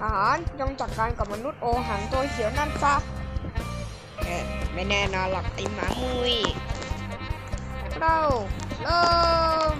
ทหารจงจัดการกับมนุษย์โอหังตัวเขียวนั่นซะเอ๊ะไม่แน่นอนหรอกไอ้หมามุยเราเริ่ม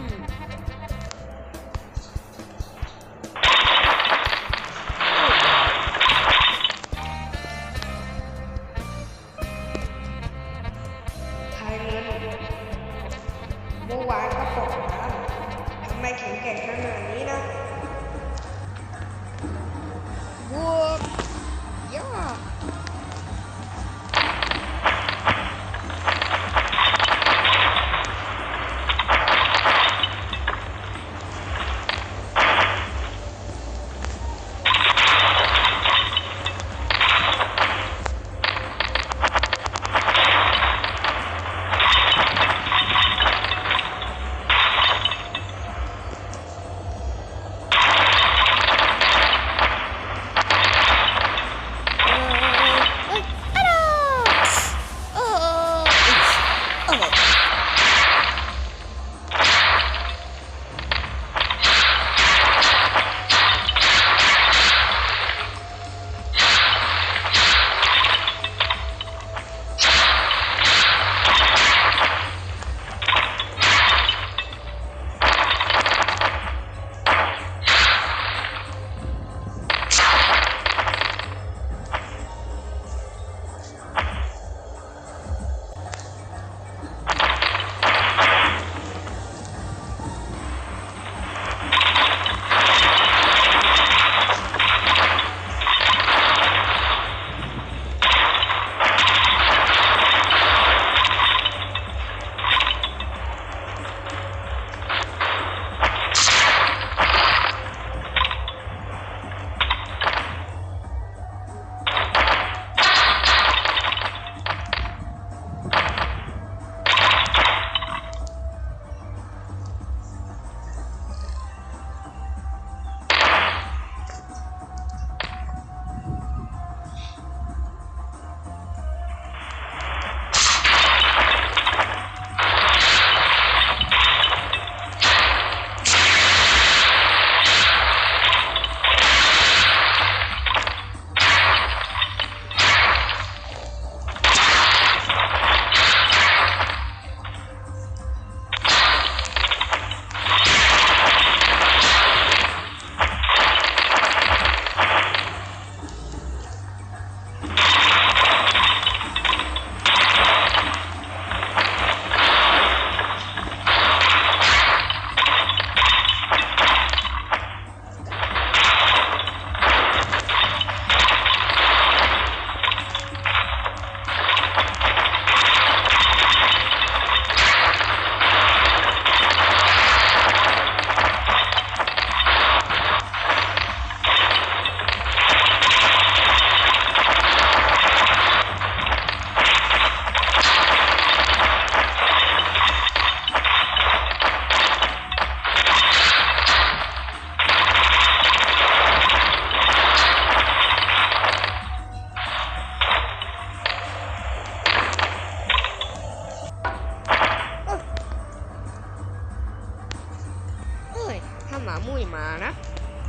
หมามุยมานะ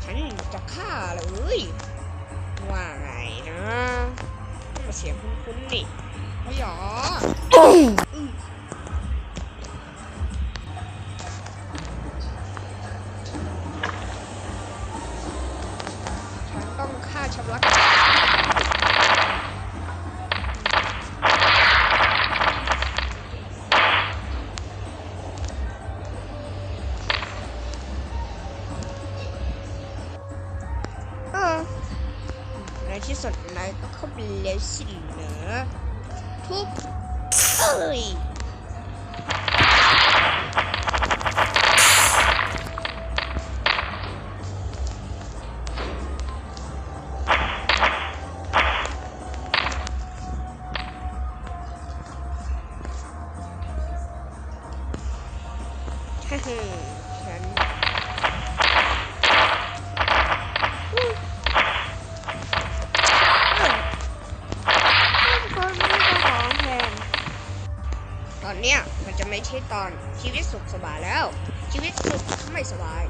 ฉันจะฆ่าเลยว่าไงนะมาเสียงคุ้นๆนี่ไม่หยอฉันต้องฆ่าชำระ นายก็เข้าไป มันจะไม่ใช่ตอนชีวิตสุขสบายแล้ว ชีวิตสุขไม่สบาย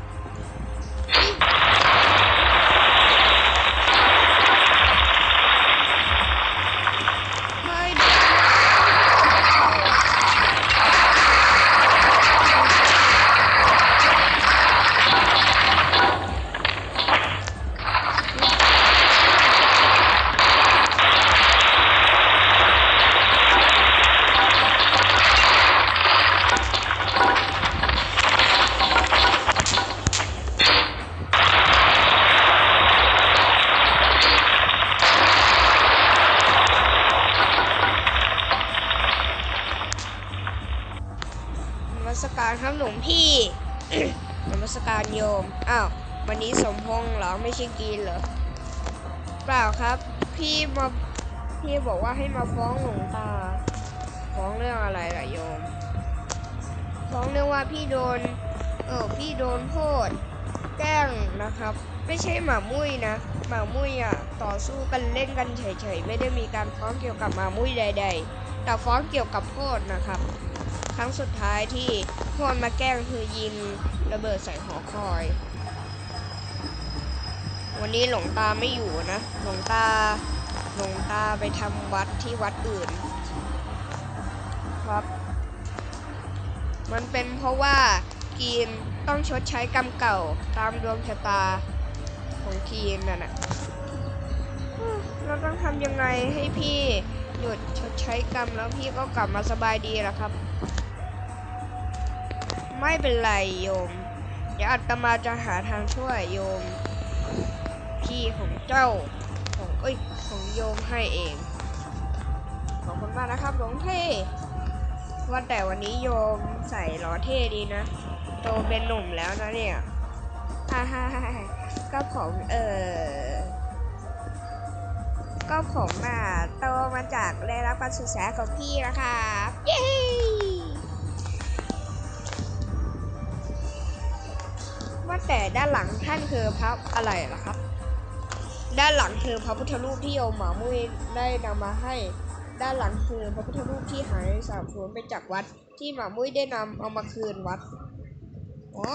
ตาครับหลวงพี่นมัสการโยม อ้าว วันนี้สมพงษ์เหรอ ไม่ใช่กีนเหรอ เปล่าครับ พี่มา พี่บอกว่าให้มาฟ้องหลวงตา ฟ้องเรื่องอะไรล่ะโยม ฟ้องเรื่องว่าพี่โดน เออ พี่โดนโทษแกล้งนะครับ ไม่ใช่หมามุ้ยนะ หมามุ้ยอะ ต่อสู้กันเล่นกันเฉยๆ ไม่ได้มีการฟ้องเกี่ยวกับหมามุ้ยใด ๆ แต่ฟ้องเกี่ยวกับโทษนะครับ ครั้งสุดท้ายที่โทษมาแกล้งคือยิงระเบิดใส่หอคอย วันนี้หลวงตาไม่อยู่นะหลวงตาหลวงตาไปทำวัดที่วัดอื่น ครับ มันเป็นเพราะว่ากีนต้องชดใช้กรรมเก่าตามดวงชะตาของกีนน่ะนะเราต้องทำยังไงให้พี่หยุดชดใช้กรรมแล้วพี่ก็กลับมาสบายดีล่ะครับ ไม่เป็นไรโยม เดี๋ยวอาตมาจะหาทางช่วยโยม พี่ของเจ้าของเอ้ยของโยมให้เอง ขอบคุณมากนะครับหลวงเท่ว่าแต่วันนี้โยมใส่ล้อเท่ดีนะ โตเป็นหนุ่มแล้วนะเนี่ยฮ่าฮ่าฮ่าก็ผมเออก็ผมอะโตมาจากได้รับการศึกษาของพี่นะครับ เย้ แต่ด้านหลังท่านคือพระอะไรล่ะครับ ด้านหลังคือพระพุทธรูปที่โยมหมามุ้ยได้นำมาให้ ด้านหลังคือพระพุทธรูปที่หายสาบสูญไปจากวัดที่หมามุ้ยได้นำเอามาคืนวัดอ๋อ